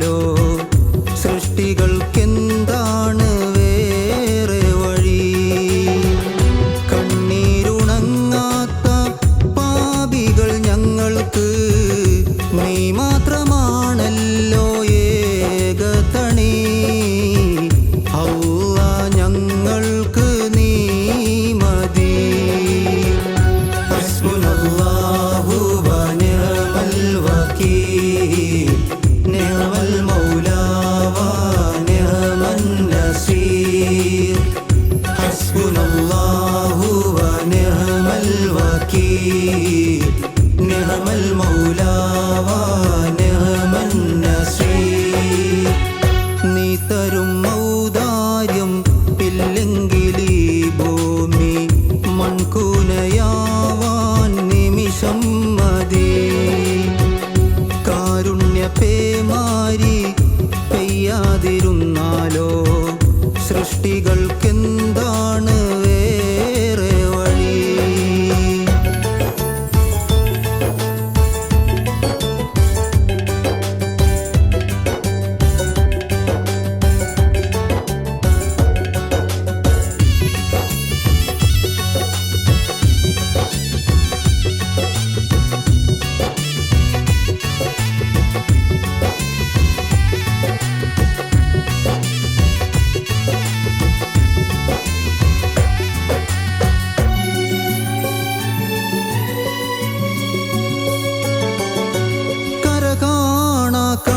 calor.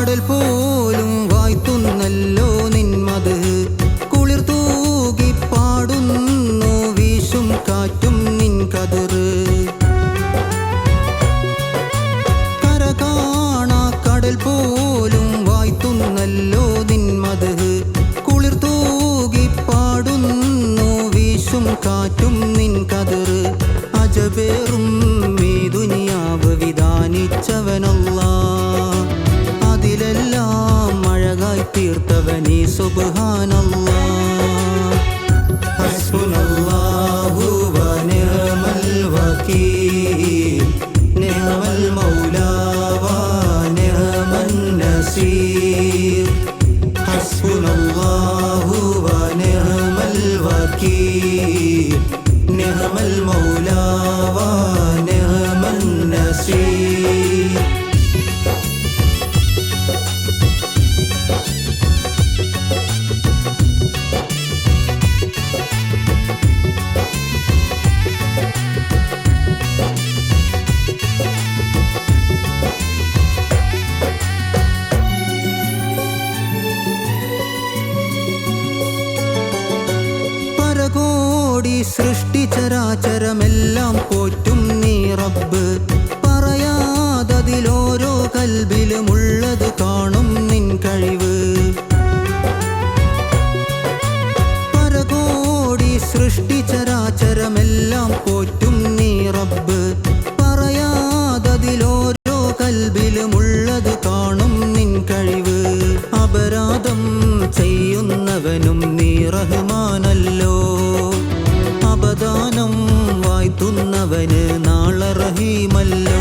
കടൽ പോലും വായ്ത്തുന്നല്ലോ നിന്മത്. കുളിർ തൂകി പാടുന്നു വീശും കാറ്റും നിൻ नी सुबहानल्ला ചരാചരമെല്ലാം പോറ്റും നീ റബ്ബ്. പറയാതതിലോരോ കൽബിലുമുള്ളത് കാണും നിൻ കഴിവ്. പരകോടി സൃഷ്ടി ചരാചരമെല്ലാം പോറ്റും നീ റബ്ബ്. പറയാതതിലോരോ കൽബിലുമുള്ളത് കാണും നിൻ കഴിവ്. അപരാധം ചെയ്യുന്നവനും കാത്തുന്നവന് നാളെ റഹീമല്ലോ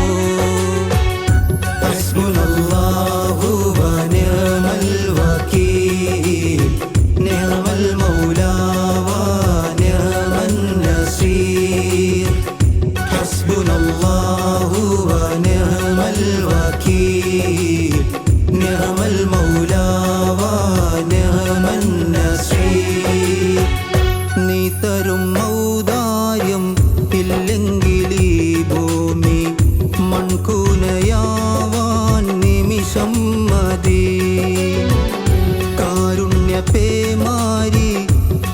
നനഞ്ഞ പേമാരി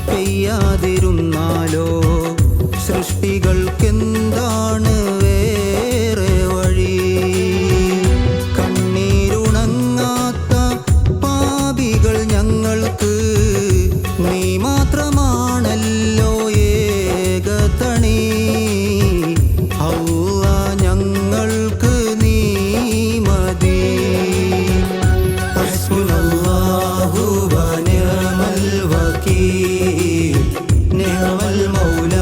പെയ്യാതിരുന്നാലോ? സൃഷ്ടികൾക്കെന്താണ് 是某年。